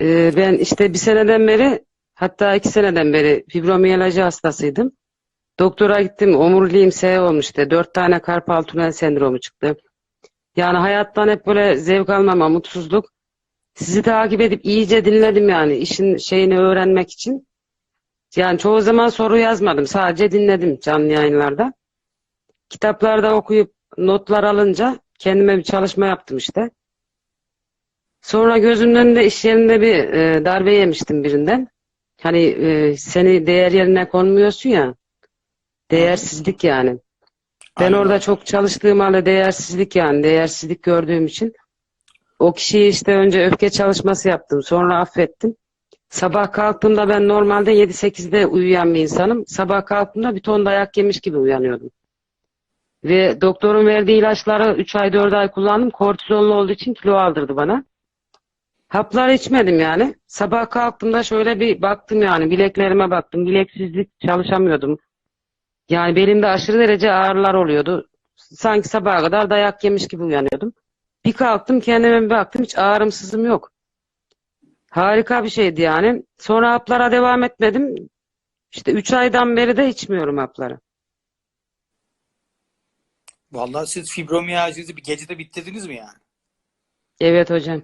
Ee, ben işte bir seneden beri hatta iki seneden beri fibromiyalji hastasıydım. Doktora gittim. Omuriliğim S olmuştu. Dört tane karpal tünel sendromu çıktı. Yani hayattan hep böyle zevk almama, mutsuzluk. Sizi takip edip iyice dinledim yani işin şeyini öğrenmek için. Yani çoğu zaman soru yazmadım. Sadece dinledim canlı yayınlarda. Kitaplarda okuyup notlar alınca kendime bir çalışma yaptım işte. Sonra gözümün önünde iş yerinde bir e, darbe yemiştim birinden. Hani e, seni değer yerine konmuyorsun ya. Değersizlik yani. Ben Aynen. orada çok çalıştığım halde değersizlik yani değersizlik gördüğüm için o kişiyi işte önce öfke çalışması yaptım. Sonra affettim. Sabah kalktığımda ben normalde 7-8'de uyuyan bir insanım. Sabah kalktığımda bir ton dayak yemiş gibi uyanıyordum. Ve doktorun verdiği ilaçları 3 ay 4 ay kullandım. Kortizonlu olduğu için kilo aldırdı bana. Haplar içmedim yani. Sabah kalktığımda şöyle bir baktım yani bileklerime baktım. Bileksizlik çalışamıyordum. Yani belimde aşırı derece ağrılar oluyordu. Sanki sabaha kadar dayak yemiş gibi uyanıyordum. Bir kalktım kendime bir baktım hiç ağrım sızım yok. Harika bir şeydi yani. Sonra haplara devam etmedim. İşte 3 aydan beri de içmiyorum hapları. Vallahi siz fibromiyajinizi bir gecede bitirdiniz mi yani? Evet hocam.